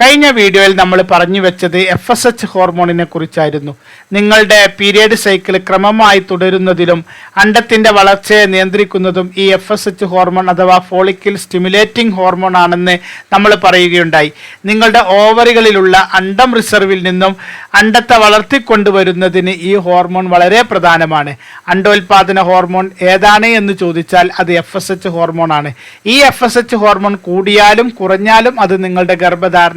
കഴിഞ്ഞ വീഡിയോയിൽ നമ്മൾ പറഞ്ഞു വെച്ചത് എഫ് എസ് എച്ച് ഹോർമോണിനെ കുറിച്ചായിരുന്നു. നിങ്ങളുടെ പീരിയഡ് സൈക്കിൾ ക്രമമായി തുടരുന്നതിലും അണ്ടത്തിന്റെ വളർച്ചയെ നിയന്ത്രിക്കുന്നതും ഈ എഫ് എസ് എച്ച് ഹോർമോൺ അഥവാ ഫോളിക്കിൽ സ്റ്റിമുലേറ്റിംഗ് ഹോർമോൺ ആണെന്ന് നമ്മൾ പറയുകയുണ്ടായി. നിങ്ങളുടെ ഓവറികളിലുള്ള അണ്ടം റിസർവിൽ നിന്നും അണ്ടത്തെ വളർത്തിക്കൊണ്ടുവരുന്നതിന് ഈ ഹോർമോൺ വളരെ പ്രധാനമാണ്. അണ്ടോൽപാദന ഹോർമോൺ ഏതാണ് എന്ന് ചോദിച്ചാൽ അത് എഫ് എസ് എച്ച് ഹോർമോൺ ആണ്. ഈ എഫ് എസ് എച്ച് ഹോർമോൺ കൂടിയാലും കുറഞ്ഞാലും അത് നിങ്ങളുടെ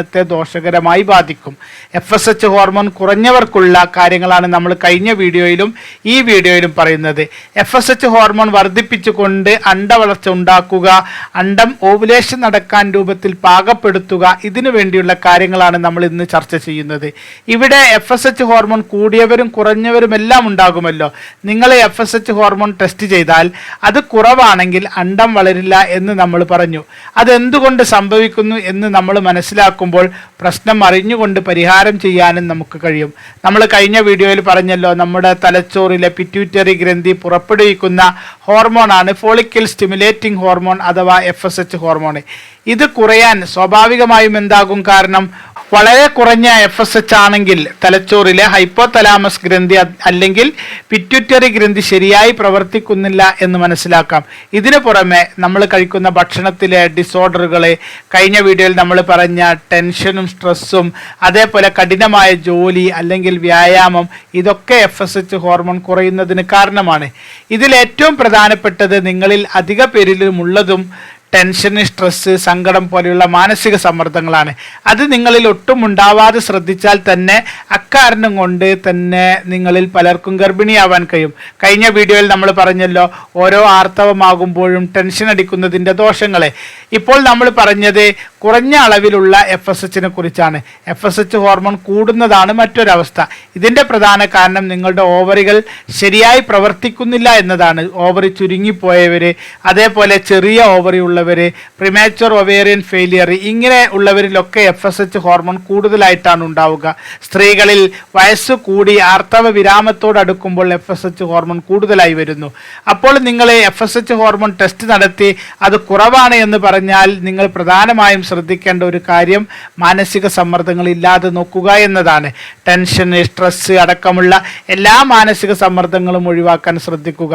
ഗർഭധാരണത്തെ ദോഷകരമായി ബാധിക്കും. എഫ് എസ് എച്ച് ഹോർമോൺ കുറഞ്ഞവർക്കുള്ള കാര്യങ്ങളാണ് നമ്മൾ കഴിഞ്ഞ വീഡിയോയിലും ഈ വീഡിയോയിലും പറയുന്നത്. എഫ് എസ് എച്ച് ഹോർമോൺ വർദ്ധിപ്പിച്ചുകൊണ്ട് അണ്ടവളർച്ച ഉണ്ടാക്കുക അണ്ടം ഓവുലേഷൻ നടക്കാൻ രൂപത്തിൽ പാകപ്പെടുത്തുക ഇതിനു വേണ്ടിയുള്ള കാര്യങ്ങളാണ് നമ്മൾ ഇന്ന് ചർച്ച ചെയ്യുന്നത്. ഇവിടെ എഫ് എസ് എച്ച് ഹോർമോൺ കൂടിയവരും കുറഞ്ഞവരും എല്ലാം ഉണ്ടാകുമല്ലോ. നിങ്ങൾ F S H hormone test ചെയ്താൽ അത് കുറവാണെങ്കിൽ അണ്ടം വളരില്ല എന്ന് നമ്മൾ പറഞ്ഞു. അതെന്തുകൊണ്ട് സംഭവിക്കുന്നു എന്ന് നമ്മൾ മനസ്സിലാക്കുമ്പോൾ പ്രശ്നം അറിഞ്ഞുകൊണ്ട് പരിഹാരം ചെയ്യാനും നമുക്ക് കഴിയും. നമ്മൾ കഴിഞ്ഞ വീഡിയോയിൽ പറഞ്ഞല്ലോ നമ്മുടെ തലച്ചോറിലെ പിറ്റ്യൂറ്ററി ഗ്രന്ഥി പുറപ്പെടുവിക്കുന്ന ഹോർമോണാണ് ഫോളിക്കൽ സ്റ്റിമുലേറ്റിംഗ് ഹോർമോൺ അഥവാ എഫ് ഹോർമോൺ ഇത് കുറയാൻ സ്വാഭാവികമായും എന്താകും കാരണം വളരെ കുറഞ്ഞ എഫ് എസ് എച്ച് ആണെങ്കിൽ തലച്ചോറിലെ ഹൈപ്പോ തലാമസ് ഗ്രന്ഥി അല്ലെങ്കിൽ പിറ്റ്യൂറ്ററി ഗ്രന്ഥി ശരിയായി പ്രവർത്തിക്കുന്നില്ല എന്ന് മനസ്സിലാക്കാം. ഇതിനു പുറമെ നമ്മൾ കഴിക്കുന്ന ഭക്ഷണത്തിലെ ഡിസോർഡറുകളെ കഴിഞ്ഞ വീഡിയോയിൽ നമ്മൾ പറഞ്ഞ ടെൻഷനും സ്ട്രെസ്സും അതേപോലെ കഠിനമായ ജോലി അല്ലെങ്കിൽ വ്യായാമം ഇതൊക്കെ എഫ് എസ് എച്ച് ഹോർമോൺ കുറയുന്നതിന് കാരണമാണ്. ഇതിൽ ഏറ്റവും പ്രധാനപ്പെട്ടത് നിങ്ങളിൽ അധിക പേരിലും ഉള്ളതും ടെൻഷൻ സ്ട്രെസ് സങ്കടം പോലെയുള്ള മാനസിക സമ്മർദ്ദങ്ങളാണ്. അത് നിങ്ങളിൽ ഒട്ടും ഉണ്ടാവാതെ ശ്രദ്ധിച്ചാൽ തന്നെ അക്കാരണം കൊണ്ട് തന്നെ നിങ്ങളിൽ പലർക്കും ഗർഭിണിയാവാൻ കഴിയും. കഴിഞ്ഞ വീഡിയോയിൽ നമ്മൾ പറഞ്ഞല്ലോ ഓരോ ആർത്തവമാകുമ്പോഴും ടെൻഷൻ അടിക്കുന്നതിന്റെ ദോഷങ്ങളെ. ഇപ്പോൾ നമ്മൾ പറഞ്ഞത് കുറഞ്ഞ അളവിലുള്ള എഫ് എസ് എച്ചിനെ കുറിച്ചാണ്. എഫ് എസ് എച്ച് ഹോർമോൺ കൂടുന്നതാണ് മറ്റൊരവസ്ഥ. ഇതിന്റെ പ്രധാന കാരണം നിങ്ങളുടെ ഓവറികൾ ശരിയായി പ്രവർത്തിക്കുന്നില്ല എന്നതാണ്. ഓവറി ചുരുങ്ങിപ്പോയവർ അതേപോലെ ചെറിയ ഓവറി ഉള്ളവർ പ്രിമാച്ചുവർ ഒവേറിയൻ ഫെയിലിയർ ഇങ്ങനെ ഉള്ളവരിലൊക്കെ എഫ് എസ് എച്ച് ഹോർമോൺ കൂടുതലായിട്ടാണ് ഉണ്ടാവുക. സ്ത്രീകളിൽ വയസ്സ് കൂടി ആർത്തവ വിരാമത്തോടടുക്കുമ്പോൾ എഫ് എസ് എച്ച് ഹോർമോൺ കൂടുതലായി വരുന്നു. അപ്പോൾ നിങ്ങൾ F S H hormone test നടത്തി അത് കുറവാണ് എന്ന് പറഞ്ഞാൽ നിങ്ങൾ പ്രധാനമായും ശ്രദ്ധിക്കേണ്ട ഒരു കാര്യം മാനസിക സമ്മർദ്ദങ്ങൾ ഇല്ലാതെ നോക്കുക എന്നതാണ്. ടെൻഷൻ സ്ട്രെസ് അടക്കമുള്ള എല്ലാ മാനസിക സമ്മർദ്ദങ്ങളും ഒഴിവാക്കാൻ ശ്രദ്ധിക്കുക.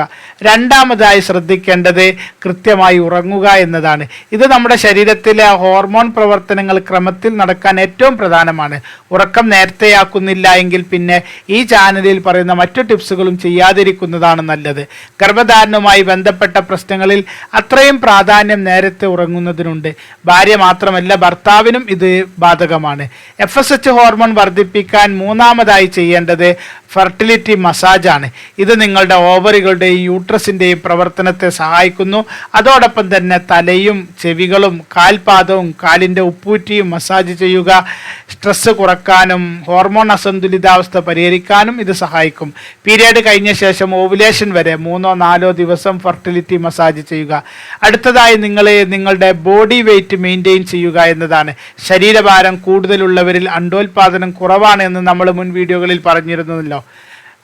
രണ്ടാമതായി ശ്രദ്ധിക്കേണ്ടത് കൃത്യമായി ഉറങ്ങുക എന്നതാണ് ഇത് നമ്മുടെ ശരീരത്തിലെ ഹോർമോൺ പ്രവർത്തനങ്ങൾ ക്രമത്തിൽ നടക്കാൻ ഏറ്റവും പ്രധാനമാണ്. ഉറക്കം നേരത്തെയാക്കുന്നില്ല എങ്കിൽ പിന്നെ ഈ ചാനലിൽ പറയുന്ന മറ്റു ടിപ്സുകളും ചെയ്യാതിരിക്കുന്നതാണ് നല്ലത്. ഗർഭധാരണവുമായി ബന്ധപ്പെട്ട പ്രശ്നങ്ങളിൽ അത്രയും പ്രാധാന്യം നേരത്തെ ഉറങ്ങുന്നതിനുണ്ട്. ഭാര്യ മാത്രമല്ല ഭർത്താവിനും ഇത് ബാധകമാണ്. എഫ് എസ് എച്ച് ഹോർമോൺ വർദ്ധിപ്പിക്കാൻ മൂന്നാമതായി ചെയ്യേണ്ടത് ഫെർട്ടിലിറ്റി മസാജാണ് ഇത് നിങ്ങളുടെ ഓവറികളുടെയും യൂട്രസിന്റെയും പ്രവർത്തനത്തെ സഹായിക്കുന്നു. അതോടൊപ്പം തന്നെ തലയും ചെവികളും കാൽപാദവും കാലിന്റെ ഉപ്പൂറ്റിയും മസാജ് ചെയ്യുക സ്ട്രെസ് കുറക്കാനും ഹോർമോൺ അസന്തുലിതാവസ്ഥ പരിഹരിക്കാനും ഇത് സഹായിക്കും. പീരീഡ് കഴിഞ്ഞ ശേഷം ഓവുലേഷൻ വരെ മൂന്നോ നാലോ ദിവസം ഫെർട്ടിലിറ്റി മസാജ് ചെയ്യുക. അടുത്തതായി നിങ്ങൾ നിങ്ങളുടെ ബോഡി വെയിറ്റ് മെയിന്റെയിൻ ചെയ്യുക എന്നതാണ്. ശരീരഭാരം കൂടുതലുള്ളവരിൽ അണ്ടോൽപാദനം കുറവാണ് എന്ന് നമ്മൾ മുൻ വീഡിയോകളിൽ പറഞ്ഞിരുന്നല്ലോ.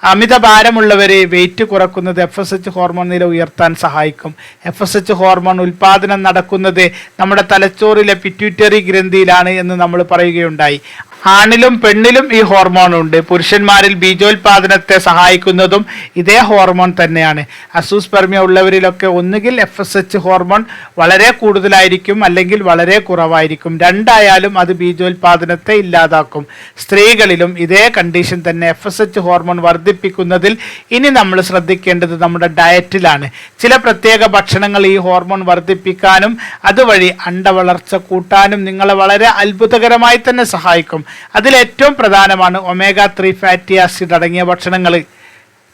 അമിത ഭാരമുള്ളവരെ വെയിറ്റ് കുറക്കുന്നത് എഫ് എസ് എച്ച് ഹോർമോൺ നില ഉയർത്താൻ സഹായിക്കും. എഫ് എസ് എച്ച് ഹോർമോൺ ഉൽപാദനം നടക്കുന്നത് നമ്മുടെ തലച്ചോറിലെ പിറ്റ്യൂറ്ററി ഗ്രന്ഥിയിലാണ് എന്ന് നമ്മൾ പറയുകയുണ്ടായി. ആണിലും പെണ്ണിലും ഈ ഹോർമോൺ ഉണ്ട്. പുരുഷന്മാരിൽ ബീജോത്പാദനത്തെ സഹായിക്കുന്നതും ഇതേ ഹോർമോൺ തന്നെയാണ്. അസൂസ്പെർമിയ ഉള്ളവരിലൊക്കെ ഒന്നുകിൽ എഫ് എസ് എച്ച് ഹോർമോൺ വളരെ കൂടുതലായിരിക്കും അല്ലെങ്കിൽ വളരെ കുറവായിരിക്കും. രണ്ടായാലും അത് ബീജോത്പാദനത്തെ ഇല്ലാതാക്കും. സ്ത്രീകളിലും ഇതേ കണ്ടീഷൻ തന്നെ എഫ് എസ് എച്ച് ഹോർമോൺ വർദ്ധിപ്പിക്കുന്നതിൽ ഇനി നമ്മൾ ശ്രദ്ധിക്കേണ്ടത് നമ്മുടെ ഡയറ്റിലാണ് ചില പ്രത്യേക ഭക്ഷണങ്ങൾ ഈ ഹോർമോൺ വർദ്ധിപ്പിക്കാനും അതുവഴി അണ്ടവളർച്ച കൂട്ടാനും നിങ്ങളെ വളരെ അത്ഭുതകരമായി തന്നെ സഹായിക്കും. അതിൽ ഏറ്റവും പ്രധാനമാണ് ഒമേഗ ത്രീ ഫാറ്റി ആസിഡ് അടങ്ങിയ ഭക്ഷണങ്ങൾ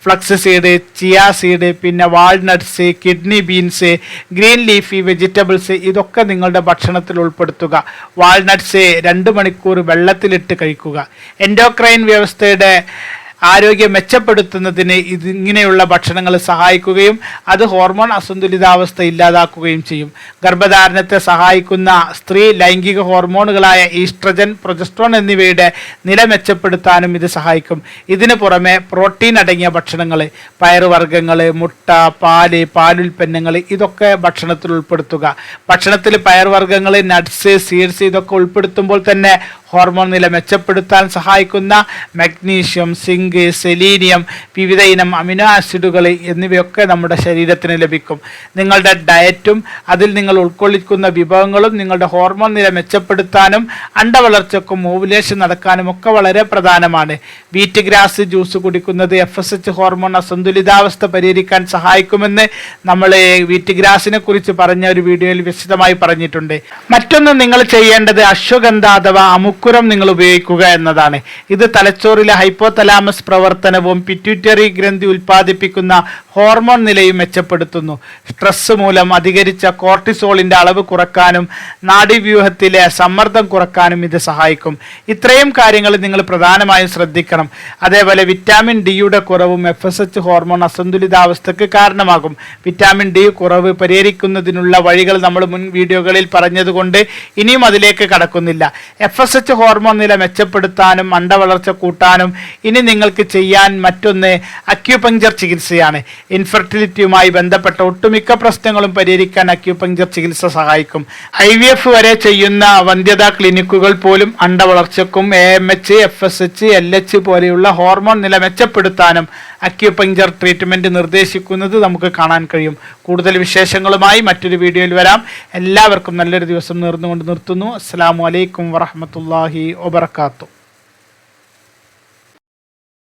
ഫ്ലക്സ് സീഡ് ചിയ സീഡ് പിന്നെ walnuts kidney beans green leafy vegetables ഇതൊക്കെ നിങ്ങളുടെ ഭക്ഷണത്തിൽ ഉൾപ്പെടുത്തുക. വാൾനട്ട്സ് രണ്ട് മണിക്കൂർ വെള്ളത്തിലിട്ട് കഴിക്കുക. എൻഡോക്രൈൻ വ്യവസ്ഥയുടെ ആരോഗ്യം മെച്ചപ്പെടുത്തുന്നതിന് ഇങ്ങനെയുള്ള ഭക്ഷണങ്ങൾ സഹായിക്കുകയും അത് ഹോർമോൺ അസന്തുലിതാവസ്ഥ ഇല്ലാതാക്കുകയും ചെയ്യും. ഗർഭധാരണത്തെ സഹായിക്കുന്ന സ്ത്രീ ലൈംഗിക ഹോർമോണുകളായ ഈസ്ട്രജൻ പ്രൊജസ്ട്രോൺ എന്നിവയുടെ നില മെച്ചപ്പെടുത്താനും ഇത് സഹായിക്കും. ഇതിനു പുറമെ പ്രോട്ടീൻ അടങ്ങിയ ഭക്ഷണങ്ങൾ പയറുവർഗങ്ങൾ മുട്ട പാൽ പാലുൽപ്പന്നങ്ങൾ ഇതൊക്കെ ഭക്ഷണത്തിൽ ഉൾപ്പെടുത്തുക. ഭക്ഷണത്തിൽ പയറുവർഗങ്ങൾ നട്ട്സ് സീഡ്സ് ഇതൊക്കെ ഉൾപ്പെടുത്തുമ്പോൾ തന്നെ ഹോർമോൺ നില മെച്ചപ്പെടുത്താൻ സഹായിക്കുന്ന മഗ്നീഷ്യം സിങ്ക് സെലീനിയം വിവിധ ഇനം അമിനോ ആസിഡുകൾ എന്നിവയൊക്കെ നമ്മുടെ ശരീരത്തിന് ലഭിക്കും. നിങ്ങളുടെ ഡയറ്റും അതിൽ നിങ്ങൾ ഉൾക്കൊള്ളിക്കുന്ന വിഭവങ്ങളും നിങ്ങളുടെ ഹോർമോൺ നില മെച്ചപ്പെടുത്താനും അണ്ടവളർച്ചക്കും ഓവുലേഷൻ നടക്കാനും ഒക്കെ വളരെ പ്രധാനമാണ്. വീറ്റ് ഗ്രാസ് ജ്യൂസ് കുടിക്കുന്നത് എഫ് എസ് എച്ച് ഹോർമോൺ അസന്തുലിതാവസ്ഥ പരിഹരിക്കാൻ സഹായിക്കുമെന്ന് നമ്മൾ വീറ്റ് ഗ്രാസിനെ കുറിച്ച് പറഞ്ഞ ഒരു വീഡിയോയിൽ വിശദമായി പറഞ്ഞിട്ടുണ്ട്. മറ്റൊന്ന് നിങ്ങൾ ചെയ്യേണ്ടത് അശ്വഗന്ധ അഥവാ അമുക്കുരം നിങ്ങൾ ഉപയോഗിക്കുക എന്നതാണ്. ഇത് തലച്ചോറിലെ ഹൈപ്പോതലാമസ് പ്രവർത്തനവും പിറ്റ്യൂറ്ററി ഗ്രന്ഥി ഉൽപ്പാദിപ്പിക്കുന്ന ഹോർമോൺ നിലയും മെച്ചപ്പെടുത്തുന്നു. സ്ട്രെസ് മൂലം അധികരിച്ച കോർട്ടിസോളിന്റെ അളവ് കുറക്കാനും നാഡീവ്യൂഹത്തിലെ സമ്മർദ്ദം കുറക്കാനും ഇത് സഹായിക്കും. ഇത്രയും കാര്യങ്ങൾ നിങ്ങൾ പ്രധാനമായും ശ്രദ്ധിക്കണം. അതേപോലെ വിറ്റാമിൻ ഡിയുടെ കുറവും എഫ് എസ് എച്ച് ഹോർമോൺ അസന്തുലിതാവസ്ഥയ്ക്ക് കാരണമാകും. വിറ്റാമിൻ ഡി കുറവ് പരിഹരിക്കുന്നതിനുള്ള വഴികൾ നമ്മൾ മുൻ വീഡിയോകളിൽ പറഞ്ഞതുകൊണ്ട് ഇനിയും അതിലേക്ക് കടക്കുന്നില്ല. എഫ് എസ് എച്ച് ഹോർമോൺ നില മെച്ചപ്പെടുത്താനും അണ്ടവളർച്ച കൂട്ടാനും ഇനി നിങ്ങൾക്ക് ചെയ്യാൻ മറ്റൊന്ന് അക്യുപങ്ചർ ചികിത്സയാണ്. ഇൻഫെർട്ടിലിറ്റിയുമായി ബന്ധപ്പെട്ട ഒട്ടുമിക്ക പ്രശ്നങ്ങളും പരിഹരിക്കാൻ അക്യുപങ്ചർ ചികിത്സ സഹായിക്കും. ഐ വി എഫ് വരെ ചെയ്യുന്ന വന്ധ്യതാ ക്ലിനിക്കുകൾ പോലും അണ്ടവളർച്ചക്കും A M H F S H L H പോലെയുള്ള ഹോർമോൺ നില മെച്ചപ്പെടുത്താനും അക്യുപങ്ചർ ട്രീറ്റ്മെന്റ് നിർദ്ദേശിക്കുന്നത് നമുക്ക് കാണാൻ കഴിയും. കൂടുതൽ വിശേഷങ്ങളുമായി മറ്റൊരു വീഡിയോയിൽ വരാം. എല്ലാവർക്കും നല്ലൊരു ദിവസം നേർന്നുകൊണ്ട് നിർത്തുന്നു. അസ്സാം വലൈക്കും വറഹമത്തല്ലാഹി വബർക്കാത്തു